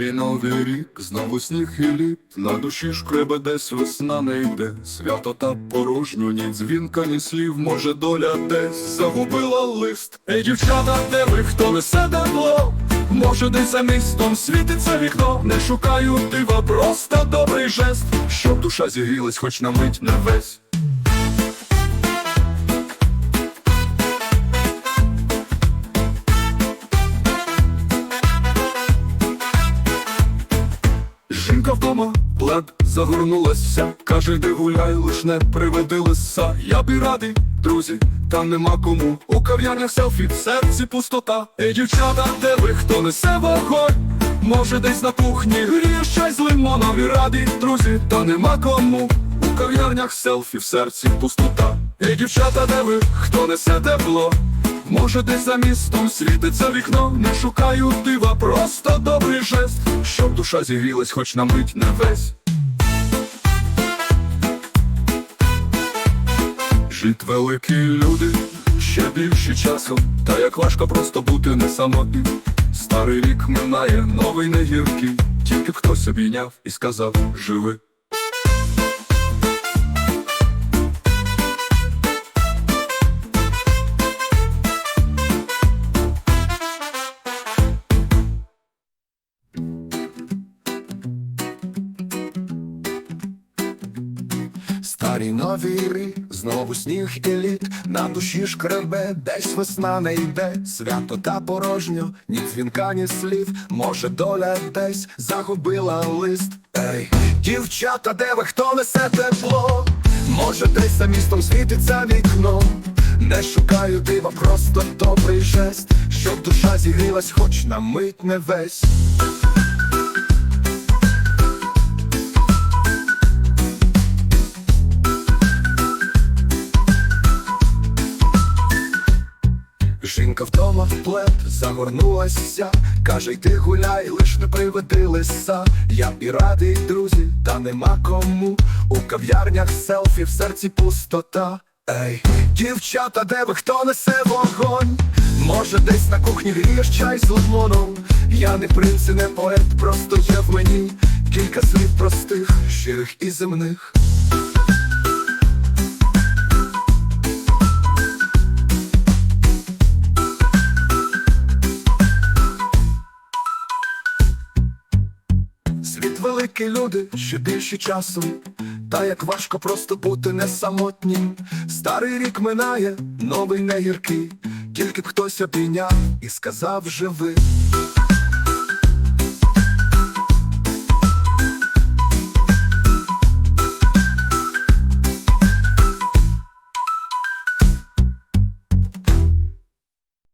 Новий рік, знову сніг і лід, на душі шкребе десь весна не йде. Свято та порожньо, ні дзвінка, ні слів, може доля десь загубила лист. Ей, дівчата, де ви, хто несе дедло? Може, десь за містом світиться вікно, не шукаю дива, просто добрий жест, щоб душа зігрілась, хоч на мить не весь. Жінка вдома, плед загорнулася, каже, де гуляй, лиш не приведи лиса. Я б і радий, друзі, та нема кому. У кав'ярнях селфі, в серці пустота. Ей, дівчата, де ви, хто несе вогонь? Може, десь на кухні гріє чай з лимоном і радий, друзі, та нема кому. У кав'ярнях селфі, в серці пустота. Ей, дівчата, де ви, хто несе тепло? Може, десь за містом світиться вікно, не шукаю дива, просто добрий жест, щоб душа зігрілась, хоч на мить не весь. Жить великі люди, ще більше часу, та як важко просто бути не самотнім. Старий рік минає, новий не гіркий, тільки хтось обійняв і сказав живи. Старі нові рік, знову сніг і лід, на душі шкребе, десь весна не йде, свято та порожньо, ні дзвінка, ні слів, може доля десь загубила лист. Ей, дівчата, де ви хто несе тепло? Може, десь за містом світиться вікно. Не шукаю дива, просто добрий жест, щоб душа зігрілась, хоч на мить не весь. Жінка вдома в плед загорнулася, каже, йди гуляй, лиш не приведи лиса. Я і радий, друзі, та нема кому. У кав'ярнях селфі в серці пустота. Ей, дівчата, де ви хто несе вогонь? Може, десь на кухні грієш чай з лимоном. Я не принц і не поет, просто є в мені кілька слів простих, щирих і земних. Світ великий люди, ще більше часу, та як важко просто бути не самотнім. Старий рік минає, новий не гіркий, тільки б хтось обійняв і сказав живи.